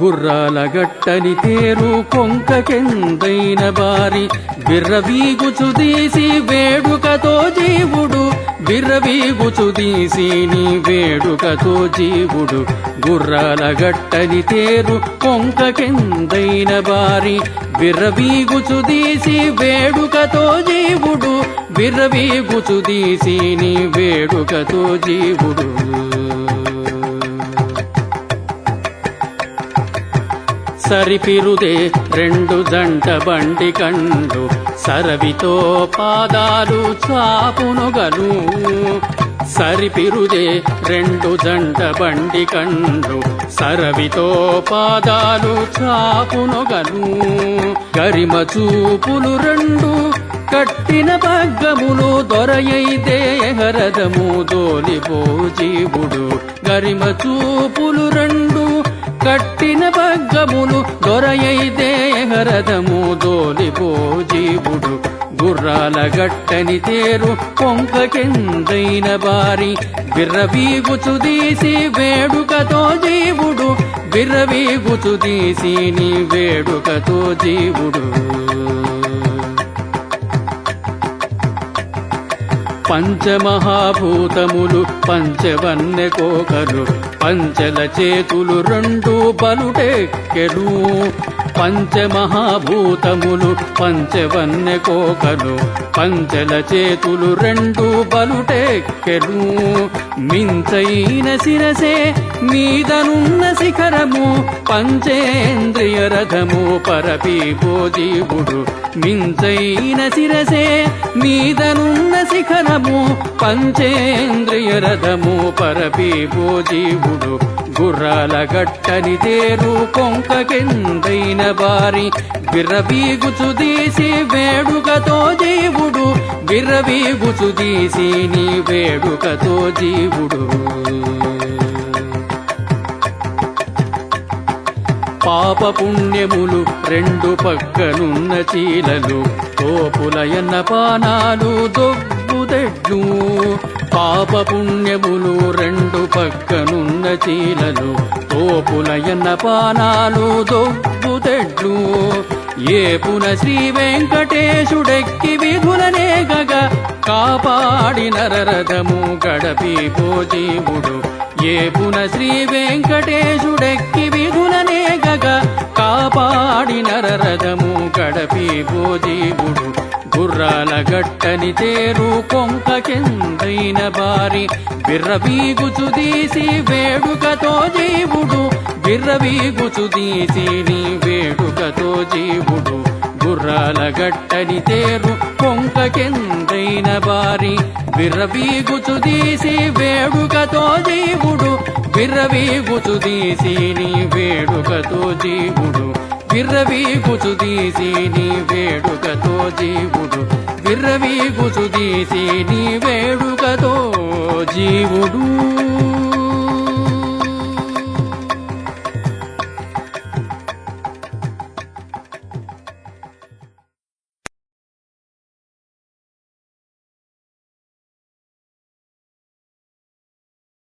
గుర్రాల గట్టని తేరు కొంకకెందైన బారి. బిర్రవీగుచుదీసి వేడుకతో జీవుడు బిర్రవీగుచుదీసి నీ వేడుకతో జీవుడు. గుర్రాల గట్టని తేరు కొంకకెందైన బారి. బిర్రవీగుచుదీసి వేడుకతో జీవుడు బిర్రవీగుచుదీసి నీ వేడుకతో జీవుడు. సరిపిరుదే రెండు జంట బండి కండు. సరవితో పాదాలు చాపునుగను సరిపిరుదే రెండు జంట బండి కండు. సరవితో పాదాలు చాపునుగను గరిమ చూపులు రెండు కట్టిన పగ్గములు దొరయైతే హరదము దోలిపో జీవుడు గరిమ చూపులు రెండు కట్టిన పగ్గములు దొరయైతే హరదము దోలిపో జీవుడు గుర్రాల గట్టని తేరు కొంకకెందైన బారి. బిర్రవీగుచు తీసి వేడుకతో జీవుడు. బిర్రవీగుచు తీసి నీ వేడుకతో జీవుడు. పంచమహాభూతములు పంచవన్నె కోకలు పంచల చేతులు రెండు బలుటెక్కెలు పంచమహాభూతములు పంచవన్నె కోకలు పంచల చేతులు రెండు బలుటెక్కెలు మించైన శిరసే మీదనున్న శిఖరము పంచేంద్రియ రథము పరపీ జీవుడు. మించైన శిరసే మీదనున్న శిఖరము పంచేంద్రియ రథము పరపీపో జీవుడు గుర్రాల గట్టని తేరు కొంకకెందైన బారి బిర్రబీగుచు తీసి వేడుకతో జీవుడు బిర్రబీగుచు తీసి నీ వేడుకతో జీవుడు. పాప పుణ్యములు రెండు పక్కనున్న చీలలు తోపులయన్న పానాలు దొబ్బుదెడ్లు పాప పుణ్యములు రెండు పక్కనున్న చీలలు తోపులయన్న పానాలు దొబ్బుదెడ్లు ఏపున శ్రీ వెంకటేశుడెక్కి విధులనే గగ కాపాడి నరరథము గడపి జీవుడు ఏపున శ్రీ వెంకటేశుడెక్కి కాపాడి నరరథము గడపి జీవుడు గుర్రాల గట్టని తేరు కొంక కొంకకెందైన బారి. బిర్రవీగుచు తీసి వేడుకతో జీవుడు. బిర్రవీగుచు తీసి నీ వేడుకతో జీవుడు. గుర్రాల గట్టని తేరు కొంక కొంకకెందైన బారి. బిర్రవీగుచు తీసి వేడుకతో జీవుడు. బిర్రవీగుచు తీసి నీ వేడుకతో జీవుడు. బిర్రవీగుచు తీసి నీ వేడుకతో జీవుడు. బిర్రవీగుచు తీసి నీ వేడుకతో జీవుడు.